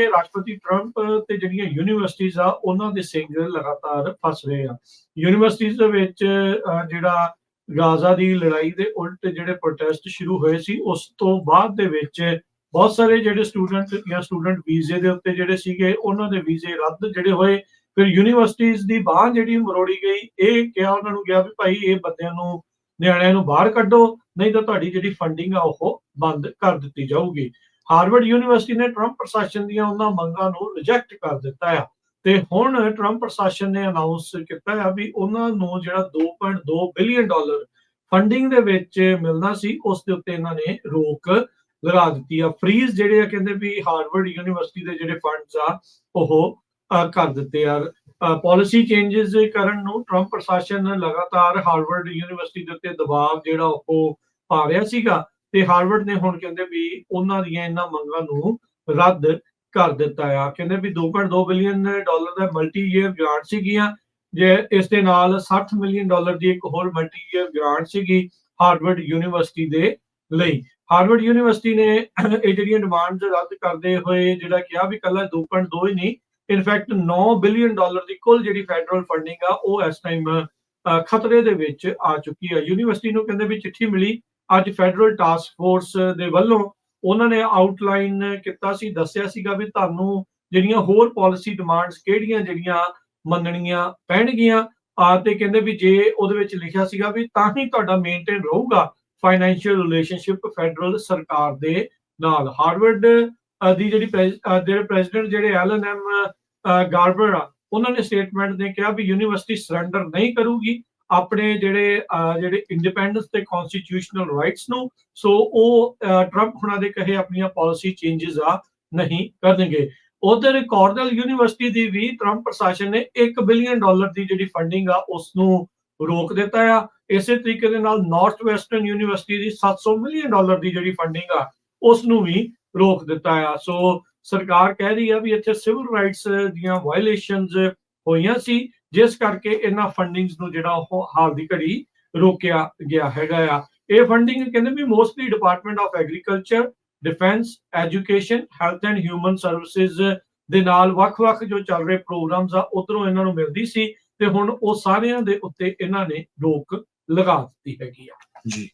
ਕਿ ਰਾਸ਼ਟਰਪਤੀ ਟਰੰਪ ਤੇ ਜਿਹੜੀਆਂ ਯੂਨੀਵਰਸਿਟੀਆਂ ਆ, ਉਹਨਾਂ ਦੇ ਸਿੰਘ ਲਗਾਤਾਰ ਫਸ ਰਹੇ ਆ। ਯੂਨੀਵਰਸਿਟੀਆਂ ਦੇ ਵਿੱਚ ਜਿਹੜਾ ਗਾਜ਼ਾ ਦੀ ਲੜਾਈ ਦੇ ਉਲਟ ਜਿਹੜੇ ਪ੍ਰੋਟੈਸਟ ਸ਼ੁਰੂ ਹੋਏ ਸੀ, ਉਸ ਤੋਂ ਬਾਅਦ ਦੇ ਵਿੱਚ ਬਹੁਤ ਸਾਰੇ ਜਿਹੜੇ ਸਟੂਡੈਂਟ ਜਾਂ ਸਟੂਡੈਂਟ ਵੀਜ਼ੇ ਦੇ ਉੱਤੇ ਜਿਹੜੇ ਸੀਗੇ, ਉਹਨਾਂ ਦੇ ਵੀਜ਼ੇ ਰੱਦ ਜਿਹੜੇ ਹੋਏ। ਫਿਰ ਯੂਨੀਵਰਸਿਟੀਆਂ ਦੀ ਬਾਹ ਜਿਹੜੀ ਮਰੋੜੀ ਗਈ, ਇਹ ਕਿਹਾ ਉਹਨਾਂ ਨੂੰ ਗਿਆ ਵੀ ਭਾਈ ਇਹ ਬੰਦਿਆਂ ਨੂੰ, ਨਿਆਣਿਆਂ ਨੂੰ ਬਾਹਰ ਕੱਢੋ, ਨਹੀਂ ਤਾਂ ਤੁਹਾਡੀ ਜਿਹੜੀ ਫੰਡਿੰਗ ਆ, ਉਹ ਬੰਦ ਕਰ ਦਿੱਤੀ ਜਾਊਗੀ। ਹਾਰਵਰਡ ਯੂਨੀਵਰਸਿਟੀ ਨੇ ਟਰੰਪ ਪ੍ਰਸ਼ਾਸਨ ਦੀਆਂ ਉਹਨਾਂ ਮੰਗਾਂ ਨੂੰ ਰਿਜੈਕਟ ਕਰ ਦਿੱਤਾ ਆ। ਤੇ ਹੁਣ ਟਰੰਪ ਪ੍ਰਸ਼ਾਸਨ ਨੇ ਅਨਾਉਂਸ ਕੀਤਾ ਆ ਵੀ ਉਹਨਾਂ ਨੂੰ ਜਿਹੜਾ 2.2 ਬਿਲੀਅਨ ਡਾਲਰ ਫੰਡਿੰਗ ਦੇ ਵਿੱਚ ਮਿਲਣਾ ਸੀ, ਉਸ ਦੇ ਉੱਤੇ ਇਹਨਾਂ ਨੇ ਰੋਕ ਲਗਾ ਦਿੱਤੀ ਆ। ਫ੍ਰੀਜ਼ ਜਿਹੜੇ ਆ ਕਹਿੰਦੇ ਵੀ ਹਾਰਵਰਡ ਯੂਨੀਵਰਸਿਟੀ ਦੇ ਜਿਹੜੇ ਫੰਡਸ ਆ, ਉਹ ਕਰ ਦਿੱਤੇ ਆ। ਪਾਲਿਸੀ ਚੇਂਜਸ ਕਰਨ ਨੂੰ ਟਰੰਪ ਪ੍ਰਸ਼ਾਸਨ ਲਗਾਤਾਰ ਹਾਰਵਰਡ ਯੂਨੀਵਰਸਿਟੀ ਦੇ ਉੱਤੇ ਦਬਾਅ ਜਿਹੜਾ ਉਹ ਪਾ ਰਿਹਾ ਸੀਗਾ। ਤੇ ਹਾਰਵਰਡ ਨੇ ਹੁਣ ਕਹਿੰਦੇ ਵੀ ਉਹਨਾਂ ਦੀਆਂ ਇਹਨਾਂ ਮੰਗਾਂ ਨੂੰ ਰੱਦ ਕਰ ਦਿੱਤਾ ਆ। ਕਹਿੰਦੇ ਵੀ 2.2 ਬਿਲੀਅਨ ਡਾਲਰ ਦਾ ਮਲਟੀ ਈਅਰ ਗ੍ਰਾਂਟ ਸੀਗੀਆਂ, ਜੇ ਇਸ ਦੇ ਨਾਲ 60 ਮਿਲੀਅਨ ਡਾਲਰ ਦੀ ਇੱਕ ਹੋਰ ਮਲਟੀ ਈਅਰ ਗ੍ਰਾਂਟ ਸੀਗੀ ਹਾਰਵਰਡ ਯੂਨੀਵਰਸਿਟੀ ਦੇ ਲਈ। ਹਾਰਵਰਡ ਯੂਨੀਵਰਸਿਟੀ ਨੇ ਇਹ ਜਿਹੜੀਆਂ ਡਿਮਾਂਡਸ ਰੱਦ ਕਰਦੇ ਹੋਏ ਜਿਹੜਾ ਕਿਹਾ ਵੀ ਕੱਲਾ 2.2 ਹੀ ਨਹੀਂ ਇਨਫੈਕਟ 9 ਬਿਲੀਅਨ ਡਾਲਰ ਦੀ ਕੁੱਲ ਜਿਹੜੀ ਫੈਡਰਲ ਫੰਡਿੰਗ ਆ, ਉਹ ਇਸ ਟਾਈਮ ਖਤਰੇ ਦੇ ਵਿੱਚ ਆ ਚੁੱਕੀ ਹੈ ਯੂਨੀਵਰਸਿਟੀ ਨੂੰ ਕਹਿੰਦੇ ਵੀ ਚਿੱਠੀ ਮਿਲੀ ਅੱਜ ਫੈਡਰਲ ਟਾਸਕ ਫੋਰਸ ਦੇ ਵੱਲੋਂ ਉਹਨਾਂ ਨੇ ਆਊਟਲਾਈਨ ਕੀਤਾ ਸੀ, ਦੱਸਿਆ ਸੀਗਾ ਵੀ ਤੁਹਾਨੂੰ ਜਿਹੜੀਆਂ ਹੋਰ ਪਾਲਿਸੀ ਡਿਮਾਂਡਸ ਕਿਹੜੀਆਂ ਜਿਹੜੀਆਂ ਮੰਨਣੀਆਂ ਪੈਣਗੀਆਂ ਆ ਤੇ ਕਹਿੰਦੇ ਵੀ ਜੇ ਉਹਦੇ ਵਿੱਚ ਲਿਖਿਆ ਸੀਗਾ ਵੀ ਤਾਂ ਹੀ ਤੁਹਾਡਾ ਮੇਨਟੇਨ ਰਹੂਗਾ ਫਾਈਨੈਂਸ਼ੀਅਲ ਰਿਲੇਸ਼ਨਸ਼ਿਪ ਫੈਡਰਲ ਸਰਕਾਰ ਦੇ ਨਾਲ। ਹਾਰਵਰਡ ਦੀ ਜਿਹੜੀ ਪ੍ਰੈਸ- ਜਿਹੜੇ ਪ੍ਰੈਜ਼ੀਡੈਂਟ ਜਿਹੜੇ ਐਲਨ ਐਮ ਗਾਰਬਰ ਆ, ਉਹਨਾਂ ਨੇ ਸਟੇਟਮੈਂਟ ਨੇ ਕਿਹਾ ਵੀ ਯੂਨੀਵਰਸਿਟੀ ਸਰੈਂਡਰ ਨਹੀਂ ਕਰੂਗੀ। ਆਪਣੇ ਜਿਹੜੇ ਜਿਹੜੇ ਇੰਡੀਪੈਂਡੈਂਸ ਤੇ ਕਨਸਟੀਟਿਊਸ਼ਨਲ ਰਾਈਟਸ ਨੂੰ ਸੋ ਉਹ ਟਰੰਪ ਹੁਣਾਂ ਦੇ ਕਹੇ ਆਪਣੀਆਂ ਪਾਲਿਸੀ ਚੇਂਜਸ ਆ ਨਹੀਂ ਕਰਨਗੇ। ਉਧਰ ਕਾਰਨਲ ਯੂਨੀਵਰਸਿਟੀ ਦੀ ਵੀ ਟਰੰਪ ਪ੍ਰਸ਼ਾਸਨ ਨੇ 1 ਬਿਲੀਅਨ ਡਾਲਰ ਦੀ ਜਿਹੜੀ ਫੰਡਿੰਗ ਆ ਉਸ ਨੂੰ ਰੋਕ ਦਿੱਤਾ ਆ। ਇਸੇ ਤਰੀਕੇ ਦੇ ਨਾਲ ਨਾਰਥ ਵੈਸਟਰਨ ਯੂਨੀਵਰਸਿਟੀ ਦੀ 700 ਮਿਲੀਅਨ ਡਾਲਰ ਦੀ ਜਿਹੜੀ ਫੰਡਿੰਗ ਆ ਉਸ ਨੂੰ ਵੀ ਰੋਕ ਦਿੱਤਾ ਆ। ਸੋ ਸਰਕਾਰ ਕਹਿ ਰਹੀ ਆ ਵੀ ਇੱਥੇ ਸਿਵਲ ਰਾਈਟਸ ਦੀਆਂ ਵਾਇਲੇਸ਼ਨਸ ਹੋਈਆਂ ਸੀ। ਜਿਸ ਕਰਕੇ ਇਹਨਾਂ ਫੰਡਿੰਗਸ ਨੂੰ ਜਿਹੜਾ ਉਹ ਹਾਲ ਦੀ ਘੜੀ ਰੋਕਿਆ ਗਿਆ ਹੈਗਾ ਆ। ਇਹ ਫੰਡਿੰਗ ਕਹਿੰਦੇ ਵੀ mostly department of agriculture defence education health and human services ਦੇ ਨਾਲ ਵੱਖ-ਵੱਖ ਜੋ ਚੱਲ ਰਹੇ ਪ੍ਰੋਗਰਾਮਸ ਆ, ਉਧਰੋਂ ਇਹਨਾਂ ਨੂੰ ਮਿਲਦੀ ਸੀ ਤੇ ਹੁਣ ਉਹ ਸਾਰਿਆਂ ਦੇ ਉੱਤੇ ਇਹਨਾਂ ਨੇ ਰੋਕ ਲਗਾ ਦਿੱਤੀ ਹੈਗੀ ਆ। ਜੀ।